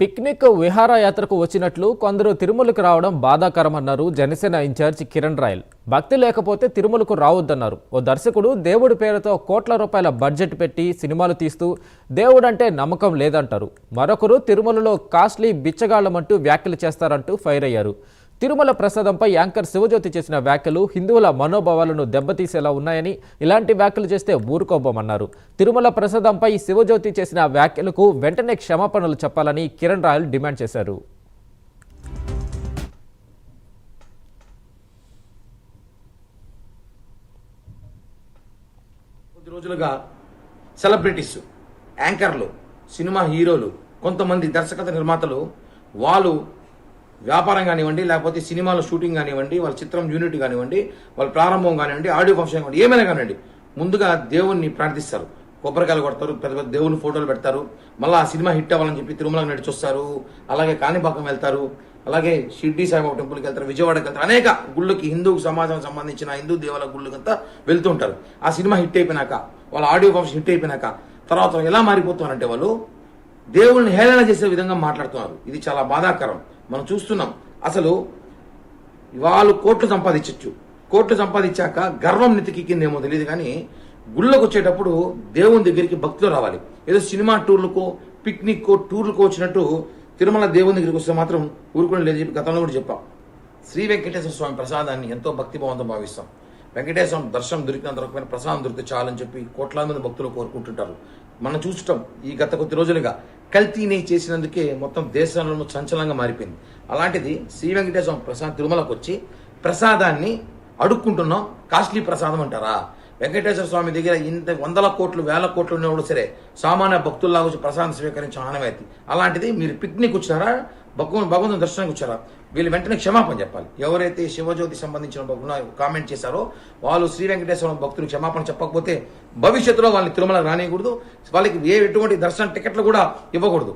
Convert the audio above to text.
Picnic విహారయాత్రకు వచ్చినట్లు కొందరు తిరుమలకు రావడం బాధాకరమన్నారు జనసేన ఇన్ఛార్జ్ కిరణ్ రాయల్. భక్తి లేకపోతే తిరుమలకు రావద్దన్నారు. ఓ దర్శకుడు దేవుడి పేరుతో కోట్ల రూపాయల బడ్జెట్ పెట్టి సినిమాలు తీస్తూ దేవుడంటే నమ్మకం లేదంటారు. మరొకరు తిరుమలలో కాస్ట్లీ బిచ్చగాళ్ళమంటూ వ్యాఖ్యలు చేస్తారంటూ ఫైర్ అయ్యారు. తిరుమల ప్రసాదంపై యాంకర్ శివజ్యోతి చేసిన వ్యాఖ్యలు హిందువుల మనోభావాలను దెబ్బతీసేలా ఉన్నాయని ఇలాంటి వ్యాఖ్యలు చేస్తే ఊరుకోబోమన్నారు. తిరుమల ప్రసాదంపై శివజ్యోతి చేసిన వ్యాఖ్యలకు వెంటనే క్షమాపణలు చెప్పాలని కిరణ్ రాయల్ డిమాండ్ చేశారు. రోజులుగా సెలబ్రిటీస్ యాంకర్లు సినిమా హీరోలు కొంతమంది దర్శకత నిర్మాతలు వాళ్ళు వ్యాపారం కానివ్వండి లేకపోతే సినిమాల షూటింగ్ కానివ్వండి వాళ్ళ చిత్రం యూనిట్ కానివ్వండి వాళ్ళ ప్రారంభం కానివ్వండి ఆడియో ఫంక్షన్ కానివ్వండి ఏమైనా కానివ్వండి ముందుగా దేవుణ్ణి ప్రార్థిస్తారు. కొబ్బరికాయలు కొడతారు పెద్ద పెద్ద దేవుని ఫోటోలు పెడతారు. మళ్ళీ ఆ సినిమా హిట్ అవ్వాలని చెప్పి తిరుమలకు నడిచొస్తారు అలాగే కాణిపాకం వెళ్తారు. అలాగే షిర్డీ సాయిబాబా టెంపుల్కి వెళ్తారు విజయవాడకి వెళ్తారు. అనేక గుళ్ళకి హిందూ సమాజం సంబంధించిన హిందూ దేవాలయ గుళ్ళకంతా వెళ్తూ ఉంటారు ఆ సినిమా హిట్ అయిపోయినాక వాళ్ళ ఆడియో ఫంక్షన్ హిట్ అయిపోయినాక తర్వాత ఎలా మారిపోతున్నారంటే వాళ్ళు దేవుళ్ళని హేళన చేసే విధంగా మాట్లాడుతున్నారు. ఇది చాలా బాధాకరం. మనం చూస్తున్నాం. అసలు వాళ్ళు కోట్లు సంపాదించచ్చు. కోట్లు సంపాదించాక గర్వం నెతికిందేమో తెలియదు కానీ గుళ్ళకు వచ్చేటప్పుడు దేవుని దగ్గరికి భక్తులు రావాలి. ఏదో సినిమా టూర్లకో పిక్నిక్కో టూర్లకో వచ్చినట్టు తిరుమల దేవుని దగ్గరికి వస్తే మాత్రం ఊరుకుని లేదు చెప్పి గతంలో కూడా చెప్పాం. శ్రీ వెంకటేశ్వర స్వామి ప్రసాదాన్ని ఎంతో భక్తిభావంతో భావిస్తాం. వెంకటేశ్వర దర్శనం దొరికినంత రకమైన ప్రసాదం దొరికితే చాలని చెప్పి కోట్లాది మంది భక్తులు కోరుకుంటుంటారు. మనం చూసటం ఈ గత కొద్ది రోజులుగా కల్తీ నెయ్యి చేసినందుకే మొత్తం దేశంలో సంచలనంగా మారిపోయింది. అలాంటిది శ్రీ వెంకటేశ్వర ప్రసాద్ తిరుమలకు వచ్చి ప్రసాదాన్ని అడుక్కుంటున్నాం. కాస్ట్లీ ప్రసాదం అంటారా? వెంకటేశ్వర స్వామి దగ్గర ఇంత వందల కోట్లు వేల కోట్లు ఉన్నప్పుడు సరే సామాన్య భక్తుల్లాగా వచ్చి ప్రసాదం స్వీకరించడం ఆనవాయితీ. అలాంటిది మీరు పిక్నిక్ వచ్చారా భగవంతు భగవంతుని దర్శనానికి వచ్చారా? వీళ్ళు వెంటనే క్షమాపణ చెప్పాలి. ఎవరైతే శివజ్యోతి సంబంధించిన కామెంట్ చేశారో వాళ్ళు శ్రీ వెంకటేశ్వర భక్తులు క్షమాపణ చెప్పకపోతే భవిష్యత్తులో వాళ్ళని తిరుమల రానియకూడదు. వాళ్ళకి ఏ ఎటువంటి దర్శన టికెట్లు కూడా ఇవ్వకూడదు.